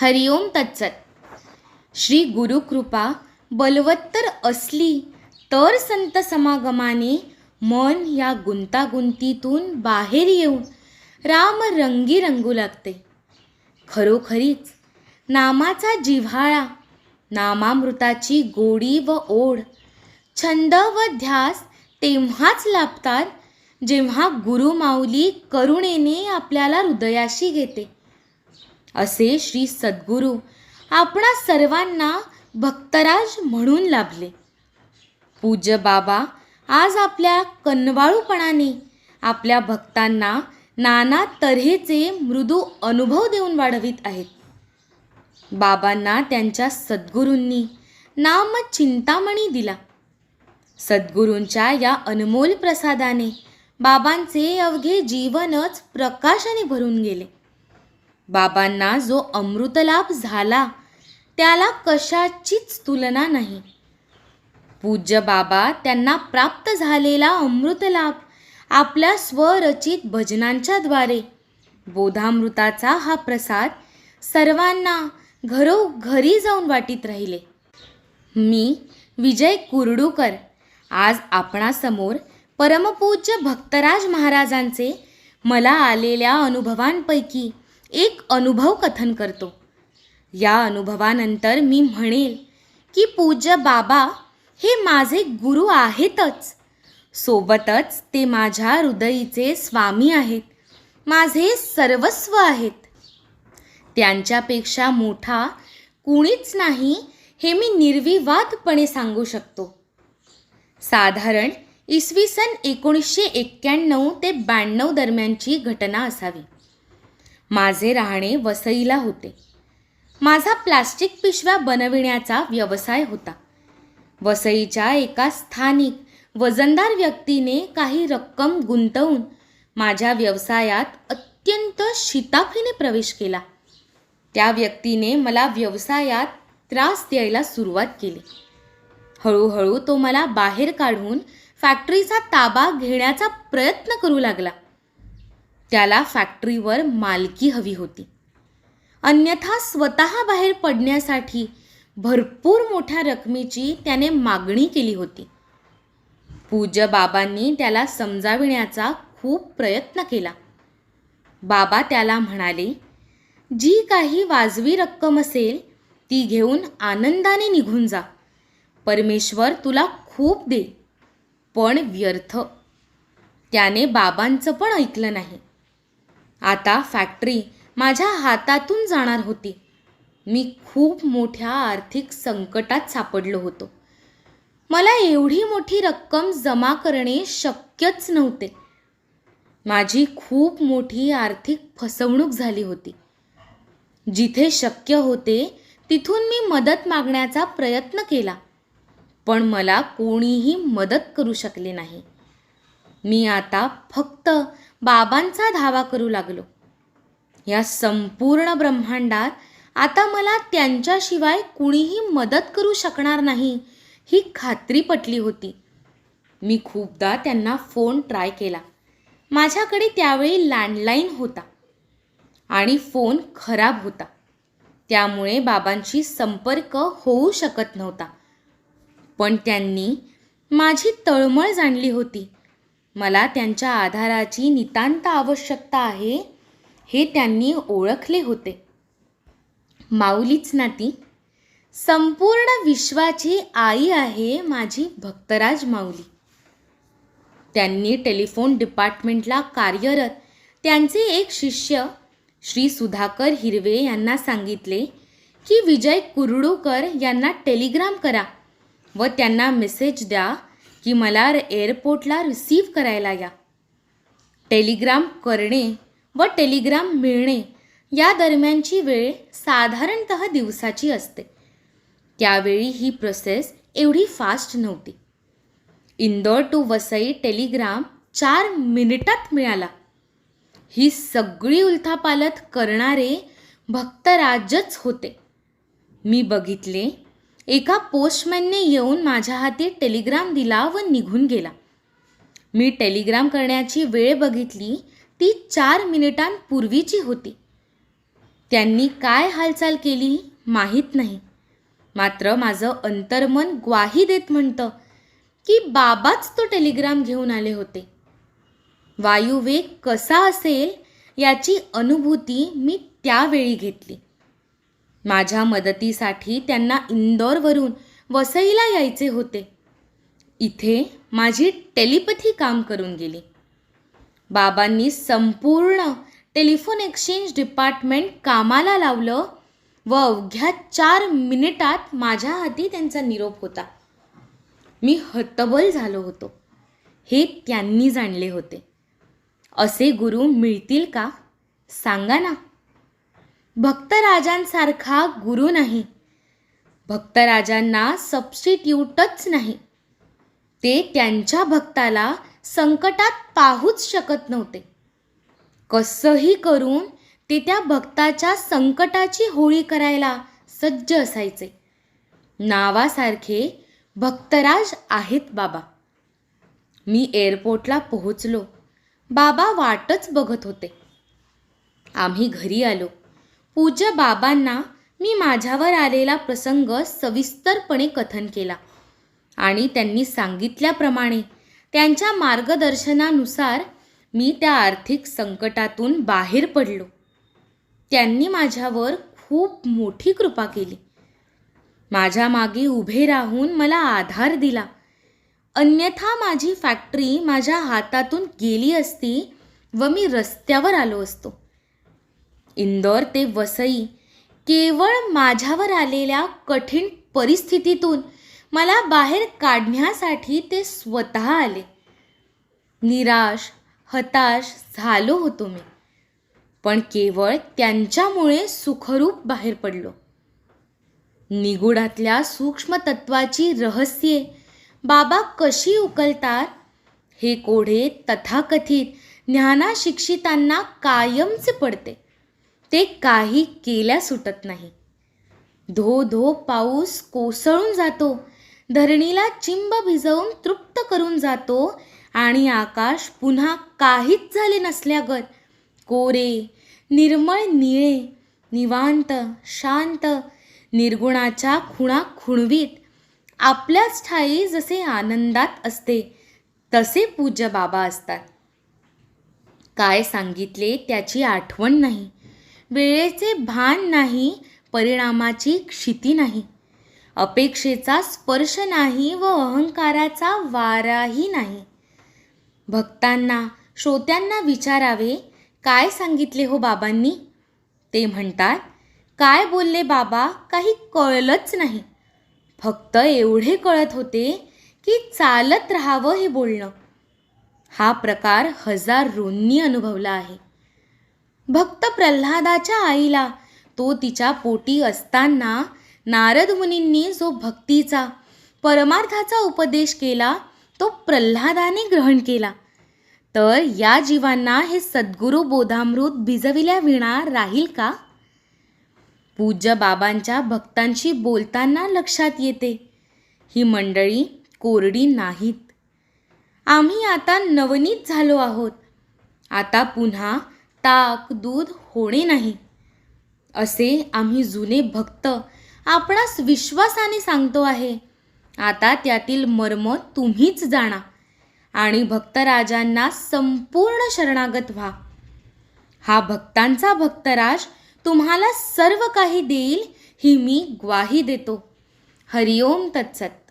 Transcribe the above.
हरिओम तत्सत. श्री गुरुकृपा बलवत्तर असली तर संत समागमाने मन या गुंतागुंतीतून बाहेर येऊन राम रंगी रंगू लागते. खरोखरीच नामाचा जिव्हाळा नामामृताची गोडी व ओढ छंद व ध्यास तेव्हाच लाभतात जेव्हा गुरुमाऊली करुणेने आपल्याला हृदयाशी घेते. असे श्री सद्गुरू आपणा सर्वांना भक्तराज म्हणून लाभले. पूज्य बाबा आज आपल्या कनवाळूपणाने आपल्या भक्तांना नाना तऱ्हेचे मृदू अनुभव देऊन वाढवित आहेत. बाबांना त्यांच्या सद्गुरूंनी नाम चिंतामणी दिला. सद्गुरूंच्या या अनमोल प्रसादाने बाबांचे अवघे जीवनच प्रकाशाने भरून गेले. बाबांना जो अमृतलाभ झाला त्याला कशाचीच तुलना नाही. पूज्य बाबा त्यांना प्राप्त झालेला अमृतलाभ आपल्या स्वरचित भजनांच्याद्वारे बोधामृताचा हा प्रसाद सर्वांना घरोघरी जाऊन वाटीत राहिले. मी विजय कुर्डूकर. आज आपणासमोर परमपूज्य भक्तराज महाराजांचे मला आलेल्या अनुभवांपैकी एक अनुभव कथन करतो. या अनुभवानंतर मी म्हणेल की पूज्य बाबा हे माझे गुरु आहेतच. सोबतच ते माझ्या हृदयीचे स्वामी आहेत. माझे सर्वस्व आहेत. त्यांच्यापेक्षा मोठा कुणीच नाही हे मी निर्विवादपणे सांगू शकतो. साधारण इसवी सन एकोणीसशे एक्क्याण्णव ते ब्याण्णव दरम्यानची घटना असावी. माझे राहणे वसईला होते. माझा प्लास्टिक पिशव्या बनविण्याचा व्यवसाय होता. वसईच्या एका स्थानिक वजनदार व्यक्तीने काही रक्कम गुंतवून माझ्या व्यवसायात अत्यंत शिताफीने प्रवेश केला. त्या व्यक्तीने मला व्यवसायात त्रास द्यायला सुरुवात केली. हळूहळू तो मला बाहेर काढून फॅक्टरीचा ताबा घेण्याचा प्रयत्न करू लागला. त्याला फॅक्टरीवर मालकी हवी होती. अन्यथा स्वतः बाहेर पडण्यासाठी भरपूर मोठ्या रकमेची त्याने मागणी केली होती. पूज्य बाबांनी त्याला समजाविण्याचा खूप प्रयत्न केला. बाबा त्याला म्हणाले जी काही वाजवी रक्कम असेल ती घेऊन आनंदाने निघून जा. परमेश्वर तुला खूप दे पण व्यर्थ. त्याने बाबांचं पण ऐकलं नाही. आता फॅक्टरी माझ्या हातातून जाणार होती. मी खूप मोठ्या आर्थिक संकटात सापडलो होतो. मला एवढी मोठी रक्कम जमा करणे शक्यच नव्हते. माझी खूप मोठी आर्थिक फसवणूक झाली होती. जिथे शक्य होते तिथून मी मदत मागण्याचा प्रयत्न केला. पण मला कोणीही मदत करू शकले नाही. मी आता फक्त बाबांचा धावा करू लागलो. या संपूर्ण ब्रह्मांडात आता मला त्यांच्याशिवाय कुणीही मदत करू शकणार नाही ही खात्री पटली होती. मी खूपदा त्यांना फोन ट्राय केला. माझ्याकडे त्यावेळी लँडलाईन होता आणि फोन खराब होता. त्यामुळे बाबांशी संपर्क होऊ शकत नव्हता. पण त्यांनी माझी तळमळ जाणली होती. मला त्यांच्या आधाराची नितांत आवश्यकता आहे हे त्यांनी ओळखले होते. माऊलीच नाती संपूर्ण विश्वाची आई आहे माझी भक्तराज माऊली. त्यांनी टेलिफोन डिपार्टमेंटला कार्यरत त्यांचे एक शिष्य श्री सुधाकर हिरवे यांना सांगितले की विजय कुरडूकर यांना टेलिग्राम करा व त्यांना मेसेज द्या की मला एअरपोर्टला रिसीव करायला या. टेलिग्राम करणे व टेलिग्राम मिळणे या दरम्यानची वेळ साधारणत दिवसाची असते. त्यावेळी ही प्रोसेस एवढी फास्ट नव्हती. इंदोर टू वसई टेलिग्राम चार मिनिटात मिळाला. ही सगळी उलथापालथ करणारे भक्तराजच होते. मी बघितले एका पोस्टमॅनने येऊन माझ्या हाती टेलिग्राम दिला व निघून गेला. मी टेलिग्राम करण्याची वेळ बघितली ती चार मिनिटांपूर्वीची होती. त्यांनी काय हालचाल केली माहीत नाही. मात्र माझं अंतर्मन ग्वाही देत म्हणतं की बाबाच तो टेलिग्राम घेऊन आले होते. वायुवेग कसा असेल याची अनुभूती मी त्यावेळी घेतली. माझ्या मदतीसाठी त्यांना इंदोरवरून वसईला यायचे होते. इथे माझी टेलिपथी काम करून गेली. बाबांनी संपूर्ण टेलिफोन एक्सचेंज डिपार्टमेंट कामाला लावलं व अवघ्या चार मिनिटात माझ्या हाती त्यांचा निरोप होता. मी हतबल झालो होतो. हे त्यांनी जाणले होते. असे गुरु मिळतील का? सांगा ना. भक्तराजांसारखा गुरु नाही. भक्तराजांना सबस्टिट्यूटच नाही. ते त्यांच्या भक्ताला संकटात पाहूच शकत नव्हते. कसंही करून ते त्या भक्ताच्या संकटाची होळी करायला सज्ज असायचे. नावासारखे भक्तराज आहेत बाबा. मी एअरपोर्टला पोहोचलो. बाबा वाटच बघत होते. आम्ही घरी आलो. पूज्य बाबांना मी माझ्यावर आलेला प्रसंग सविस्तरपणे कथन केला. आणि त्यांनी सांगितल्याप्रमाणे त्यांच्या मार्गदर्शनानुसार मी त्या आर्थिक संकटातून बाहेर पडलो. त्यांनी माझ्यावर खूप मोठी कृपा केली. माझ्या मागे उभे राहून मला आधार दिला. अन्यथा माझी फॅक्टरी माझ्या हातातून गेली असती व मी रस्त्यावर आलो असतो. इंदोर ते वसई केवळ माझ्यावर आलेल्या कठीण परिस्थितीतून मला बाहेर काढण्यासाठी ते स्वतः आले. निराश हताश झालो होतो मी पण केवळ त्यांच्यामुळे सुखरूप बाहेर पडलो. निगुडातल्या सूक्ष्म तत्वाची रहस्ये बाबा कशी उकलतात हे कोढे तथाकथित ज्ञानाशिक्षितांना कायमचे पडते. ते काही केल्या सुटत नाही. धो धो पाऊस कोसळून जातो. धरणीला चिंब भिजवून तृप्त करून जातो आणि आकाश पुन्हा काहीच झाले नसल्यागत कोरे निर्मळ निळे निवांत शांत निर्गुणाच्या खुणा खुणवीत आपल्याच ठाई जसे आनंदात असते तसे पूज्य बाबा असतात. काय सांगितले त्याची आठवण नाही. वेळेचे भान नाही परिणामाची क्षिती नाही. अपेक्षेचा स्पर्श नाही व अहंकाराचा वाराही नाही. भक्तांना श्रोत्यांना विचारावे काय सांगितले हो बाबांनी? ते म्हणतात काय बोलले बाबा काही कळलंच नाही. फक्त एवढे कळत होते की चालत राहावं हे बोलणं. हा प्रकार हजारोंनी अनुभवला आहे. भक्त प्रल्हादाच्या आईला. तो तिच्या पोटी असताना नारद मुनींनी जो भक्तीचा परमार्थाचा उपदेश केला तो प्रल्हादाने ग्रहण केला. तर या जीवांना हे सद्गुरू बोधामृत भिजविल्याविणा राहील का? पूज्य बाबांच्या भक्तांशी बोलताना लक्षात येते. ही मंडळी कोरडी नाहीत. आम्ही आता नवनीत झालो आहोत. आता पुन्हा ताक दूध होणे नाही. असे आम्ही जुने भक्त आपणास विश्वासाने सांगतो आहे. आता त्यातील मर्म तुम्हीच जाणा आणि भक्तराजांना संपूर्ण शरणागत व्हा. हा भक्तांचा भक्तराज तुम्हाला सर्व काही देईल ही मी ग्वाही देतो. हरिओम तत्सत.